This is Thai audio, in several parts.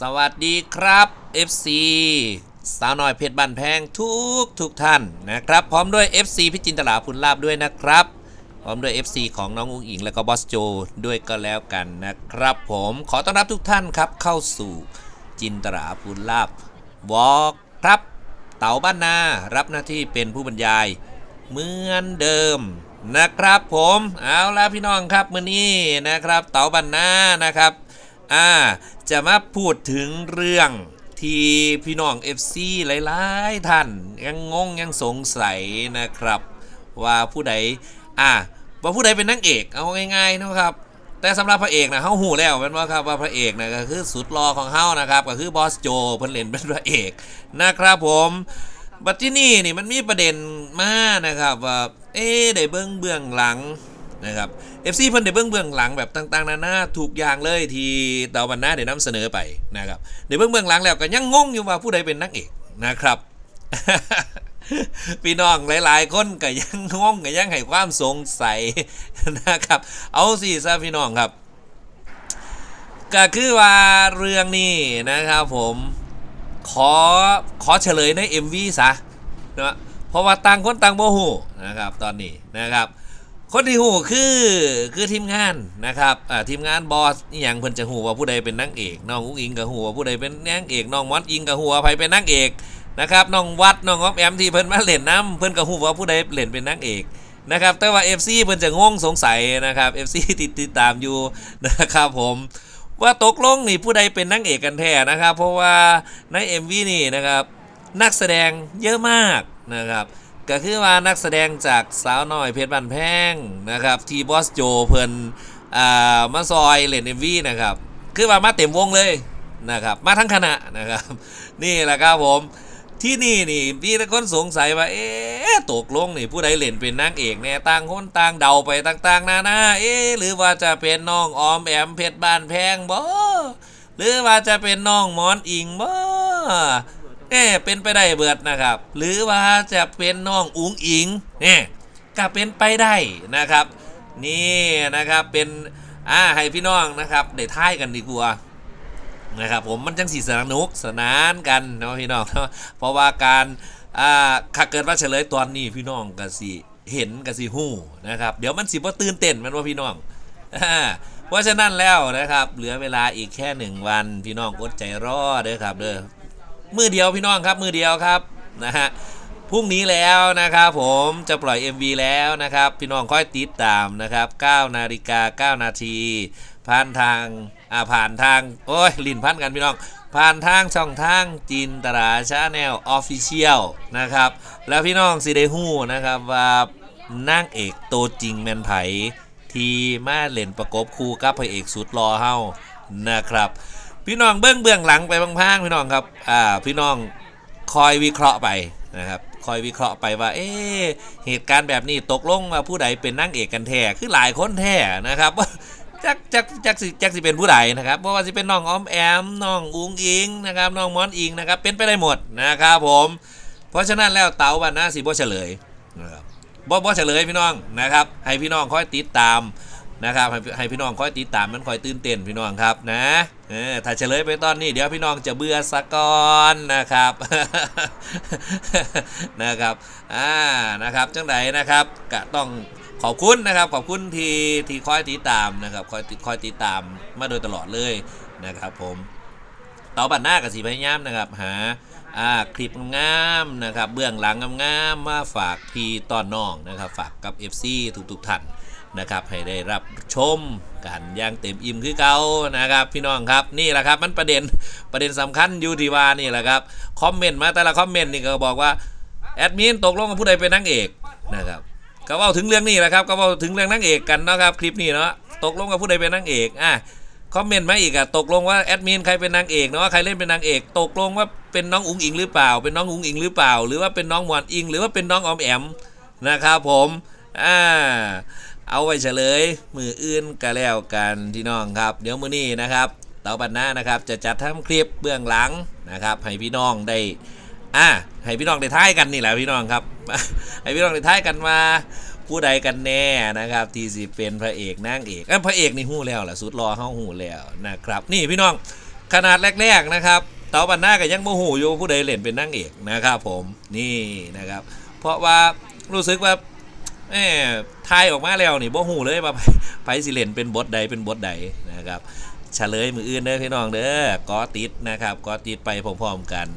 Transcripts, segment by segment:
สวัสดีครับ FC สาวน้อยเพชรบ้านแพงทุกทุกท่านนะครับ พร้อมด้วย FC พิจินตลาพุนลาบด้วยนะครับ พร้อมด้วย FC ของน้องอุ้งอิงและก็บอสโจด้วยก็แล้วกันนะครับ ผมขอต้อนรับทุกท่านครับเข้าสู่จินตลาพุนลาบวอล์กครับ เต๋าบ้านนารับหน้าที่เป็นผู้บรรยายเหมือนเดิมนะครับ ผมเอาละพี่น้องครับมื้อนี้นะครับ เต๋าบ้านนานะครับ อ่าจะมาพูดถึงเรื่องที่พี่น้อง FC หลายๆ ท่านยังงงยังสงสัยนะครับ ว่าผู้ใดอ่าว่าผู้ใดเป็นนางเอกเอาง่ายๆนะครับ แต่สำหรับพระเอกนะเฮาหูแล้วแม่นว่าครับว่าพระเอกนะก็คือสุดรอของเฮานะครับ ก็คือบอสโจเพิ่นเล่นเป็นพระเอกนะครับผมบัดที่นี่นี่มันมีประเด็นมากนะครับว่าเอ๊ได้เบื้องเบื้องหลัง นะครับ FC เพิ่นได้เบื้องเบื้องหลังแบบต่างๆนานาถูกอย่างเลยที่ดาวบันนาได้นำเสนอไปนะครับได้เบื้องเบื้องหลังแล้วก็ยังงงอยู่ว่าผู้ใดเป็นนางเอกนะครับพี่น้องหลาย ๆ คนก็ยังงงก็ยังให้ความสงสัยนะครับ เอาสิซะพี่น้องครับ ก็คือว่าเรื่องนี้นะครับผมขอขอเฉลยใน MV ซะนะเพราะว่าต่างคนต่างโมหูนะครับตอนนี้นะครับ คนที่หูคือคือทีมงานนะครับอ่าทีมงานบอสอหย่างเพิ่นจะหูว่าผู้ใดเป็นนางเอกน้องอุ้งอิงกับหูว่าผู้ใดเป็นนางเอกน้องมอนอิงกับหูว่าใครเป็นนางเอกนะครับน้องวัดน้องออฟแอมที่เพิ่นมาเล่นน้ำเพิ่นกับหูว่าผู้ใดเล่นเป็นนางเอกนะครับแต่ว่า FC เพิ่นจะงงสงสัยนะครับ FC ติดติดตามอยู่นะครับผมว่าตกลงนี่ผู้ใดเป็นนางเอกกันแท้นะครับ เพราะว่าใน MV นี่นะครับนักแสดงเยอะมากนะครับ ก็คือว่านักแสดงจากสาวน้อยเพชรบันแพงนะครับที่บอสโจเพิ่นอ่ามาซอยเล่น MV นะครับ คือว่ามาเต็มวงเลยนะครับ มาทั้งคณะนะครับ นี่แหละครับผมที่นี่นี่มีแต่คนสงสัยว่า เอ๊ะตกลงนี่ผู้ใดเล่นเป็นนางเอกเนี่ยต่างคนต่างเดาไปต่างๆนานาเอ๊ะหรือว่าจะเป็นน้องออมแอมเพชรบ้านแพงบ่หรือว่าจะเป็นน้องมอนอิงบ่ เอ๊เป็นไปได้เบิดนะครับ หรือว่าจะเป็นน้องอุ๋งอิงเนี่ยก็เป็นไปได้นะครับ นี่นะครับเป็นอ่าให้พี่น้องนะครับได้ทายกันดีกว่านะครับผมมันจังสีสนุกสนานกันเนาะพี่น้องเนาะเพราะว่าการอ่าถ้าเกิดว่าเฉลยตอนนี้พี่น้องก็สิเห็นก็สิฮู้นะครับ เดี๋ยวมันสิบ่ตื่นเต้นมันว่าพี่น้องเพราะฉะนั้นแล้วนะครับ เหลือเวลาอีกแค่หนึ่งวันพี่น้องอดใจรอเด้อครับเด้อ มือเดียวพี่น้องครับมือเดียวครับนะฮะพรุ่งนี้แล้วนะครับผมจะปล่อย MV แล้วนะครับ พี่น้องค่อยติดตามนะครับ9นาฬิกา9นาทีผ่านทางอ่าผ่านทางโอ้ยลิ้นพันกันพี่น้อง ผ่านทางช่องทางจินตราชาแนลออฟฟิเชียลนะครับ แล้วพี่น้องสิได้ฮู้นะครับว่านางเอกตัวจริงแมนไผ ที่มาเล่นประกบคู่กับพระเอกสุดรอเฮานะครับ พี่น้องเบื้องเบื้องหลังไปบางๆพี่น้องครับอ่าพี่น้องคอยวิเคราะห์ไปนะครับคอยวิเคราะห์ไปว่า เอ๊ะเหตุการณ์แบบนี้ตกลงว่าผู้ใดเป็นนางเอกกันแท้คือหลายคนแท้นะครับจักจักจักสิจักสิเป็นผู้ใดนะครับเพราะว่าสิเป็นน้องออมแอมน้องอุ้งอิงนะครับน้องมอนอิงนะครับเป็นไปได้หมดนะครับผม เพราะฉะนั้นแล้วเต๋าบันน้าสิบ่เฉลยนะครับบ่บ่เฉลยพี่น้องนะครับให้พี่น้องคอยติดตาม นะครับให้ให้พี่น้องคอยติดตามมันคอยตื่นเต้นพี่น้องครับนะเออถ้าเฉลยไปตอนนี้เดี๋ยวพี่น้องจะเบื่อสะก่อนนะครับนะครับอ่านะครับจังไดนะครับก็ต้องขอบคุณนะครับขอบคุณที่ที่คอยติดตามนะครับคอยคอยติดตามมาโดยตลอดเลยนะครับ ผมต๋าบันหน้ากับสีพยายามนะครับหาอ่าคลิปงามนะครับ เบื้องหลังงามๆมาฝากพี่ตอนน้องนะครับ ฝากกับ FC ทุกๆท่าน นะครับให้ได้รับชมกันอย่างเต็มอิ่มคือเก่านะครับ พี่น้องครับนี่แหละครับมันประเด็นประเด็นสำคัญอยู่ที่ว่านี่แหละครับคอมเมนต์มาแต่ละคอมเมนต์นี่ก็บอกว่าแอดมินตกลงกับผู้ใดเป็นนางเอกนะครับก็เว่าถึงเรื่องนี้แหละครับก็เว่าถึงเรื่องนางเอกกันนะครับคลิปนี้เนาะตกลงกับผู้ใดเป็นนางเอกอะคอมเมนต์มาอีกอะตกลงว่าแอดมินใครเป็นนางเอกเนาะใครเล่นเป็นนางเอก ตกลงว่าเป็นน้องอุ๋งอิงหรือเปล่า เป็นน้องอุ๋งอิงหรือเปล่า หรือว่าเป็นน้องหมอนอิง หรือว่าเป็นน้องออมแอมนะครับผมอ่า เอาไว้เฉลย มืออื่นก็แล้วกันที่น้องครับ เดี๋ยวมือนี้นะครับเต๋าบันหน้านะครับ จะจัดทำคลิปเบื้องหลังนะครับให้พี่น้องได้อ่าให้พี่น้องได้ท้ายกันนี่แหละพี่น้องครับ ให้พี่น้องได้ท้ายกันมาผู้ใดกันแน่นะครับที่สิเป็นพระเอกนางเอกอ้ยพระเอกนี่หู้แล้วล่ะสุดรอเฮาหู้แล้วนะครับ นี่พี่น้องขนาดแรกๆนะครับเต๋าบันหน้าก็ยังโมโหอยู่ผู้ใดเล่นเป็นนางเอกนะครับ ผมนี่นะครับ เพราะว่ารู้สึกว่า แหมทายออกมาแล้วนี่บ่หูเลยว่าไผไผสิเล่นเป็นบทใดเป็นบทใดนะครับเฉลยมืออื่นเด้อพี่น้องเด้อกอติดนะครับกอติดไปพร้อมๆกัน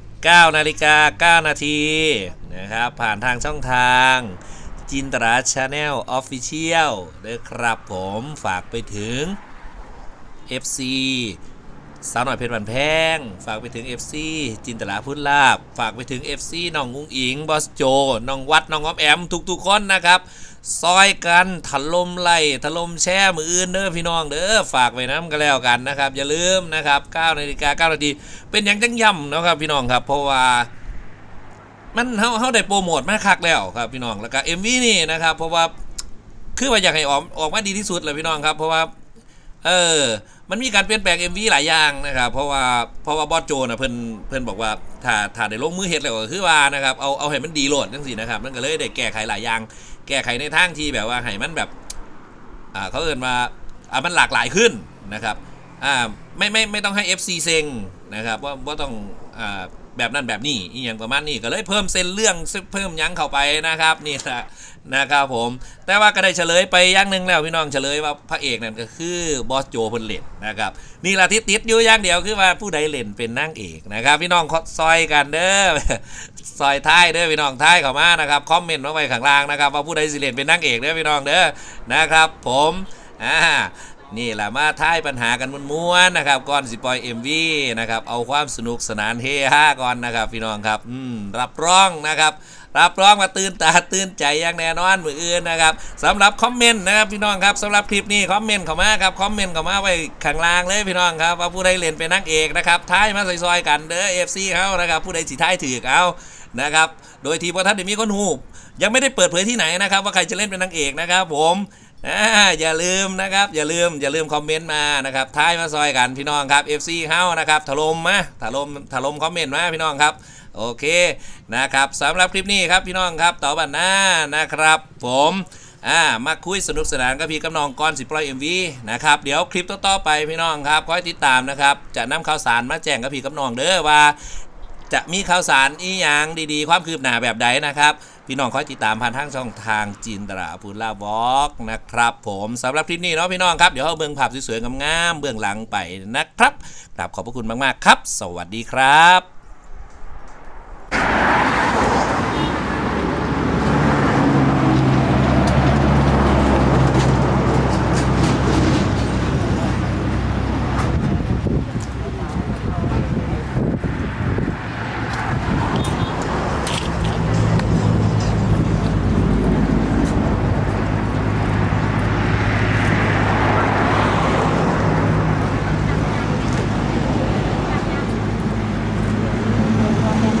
9นาฬิกา9นาทีนะครับผ่านทางช่องทางจินตราชาแนลออฟฟิเชียลเด้อครับผมฝากไปถึง FC สาวหน่อยเพชรบันแพง ฝากไปถึง FC จินตลาพุทธลาบ ฝากไปถึง FC น้องกุ้งอิง บอสโจ น้องวัด น้องออมแอม ทุกๆคนนะครับ ซอยกันถล่มไล่ถล่มแช่มืออื่นเด้อพี่น้องเด้อ ฝากไว้น้ำกันแล้วกันนะครับ อย่าลืมนะครับ9นาฬิกา9นาที เป็นอย่างจังย่ำนะครับพี่น้องครับ เพราะว่ามันเฮาเฮาได้โปรโมทมาคักแล้วครับพี่น้อง แล้วก็ MV นี่นะครับ เพราะว่าคือว่าอยากให้ออกออกมาดีที่สุดเลยพี่น้องครับ เพราะว่า เออ มันมีการเปลี่ยนแปลง MV หลายอย่างนะครับ เพราะว่าเพราะว่าบอสโจนะเพิ่นเพิ่นบอกว่าถ้าถ้าได้ลงมือเฮ็ดแล้วก็คือว่านะครับเอาเอาให้มันดีโหลดจังซี่นะครับมันก็เลยได้แก้ไขหลายอย่าง แก้ไขในทางที่แบบว่าให้มันแบบอ่าเขาเอิ้นว่าอ่ามันหลากหลายขึ้นนะครับอ่าไม่ไม่ไม่ต้องให้ FC เซ็งนะครับว่าว่าต้องอ่า แบบนั้นแบบนี้อีอย่างประมาณนี้ก็เลยเพิ่มเส้นเรื่องเพิ่มยั้งเข้าไปนะครับนี่แหละนะครับผม แต่ว่าก็ได้เฉลยไปอย่างหนึ่งแล้วพี่น้องเฉลยว่าพระเอกนั่นก็คือบอสโจพิ่นเล่นนะครับนี่แหละที่ติดอยู่อย่างเดียวคือว่าผู้ใดเล่นเป็นนางเอกนะครับ พี่น้องซอยกันเด้อซอยท้ายเด้อพี่น้องท้ายเข้ามานะครับคอมเมนต์มาไว้ข้างล่างนะครับว่าผู้ใดสิเล่นเป็นนางเอกเด้อพี่น้องเด้อนะครับ ผมอ่า นี่แหละมาท้ายปัญหากันม้วนๆนะครับก่อนสิปล่อย MV นะครับเอาความสนุกสนานเฮฮาก่อนนะครับ พี่น้องครับอืมรับรองนะครับรับรองมาตื่นตาตื่นใจอย่างแน่นอนมืออื่นนะครับสำหรับคอมเมนต์นะครับพี่น้องครับสำหรับคลิปนี้คอมเมนต์เข้ามาครับคอมเมนต์เข้ามาไว้ข้างล่างเลยพี่น้องครับว่าผู้ใดเล่นเป็นนางเอกนะครับท้ายมาซอยๆกันเด้อ FC เขานะครับผู้ใดสิท้ายถือเอานะครับโดยที่พอท่านได้มีคนหูยังไม่ได้เปิดเผยที่ไหนนะครับ ว่าใครจะเล่นเป็นนางเอกนะครับผม อ่าอย่าลืมนะครับ อย่าลืมอย่าลืมคอมเมนต์มานะครับท้ายมาซอยกันพี่น้องครับ FC เฮานะครับถล่มมาถล่มถล่มคอมเมนต์มาพี่น้องครับ โอเคนะครับสำหรับคลิปนี้ครับพี่น้องครับต่อบันหน้านะครับ ผมอ่ามาคุยสนุกสนานกับพี่กับนองก่อนสิปล่อย MV นะครับเดี๋ยวคลิปต่อๆไปพี่น้องครับคอยติดตามนะครับจะนำข่าวสารมาแจ้งกับพี่กับนองเด้อว่า จะมีข่าวสารอีหยังดีๆ ความคืบหน้าแบบใดนะครับ พี่น้องคอยติดตามผ่านทางช่องทางจินตราพูลาบล็อกนะครับผมสำหรับคลิปนี้เนาะพี่น้องครับเดี๋ยวเอาเบื้องภาพสวยๆงามๆเบื้องหลังไปนะครับกราบขอบพระคุณมากๆครับ สวัสดีครับ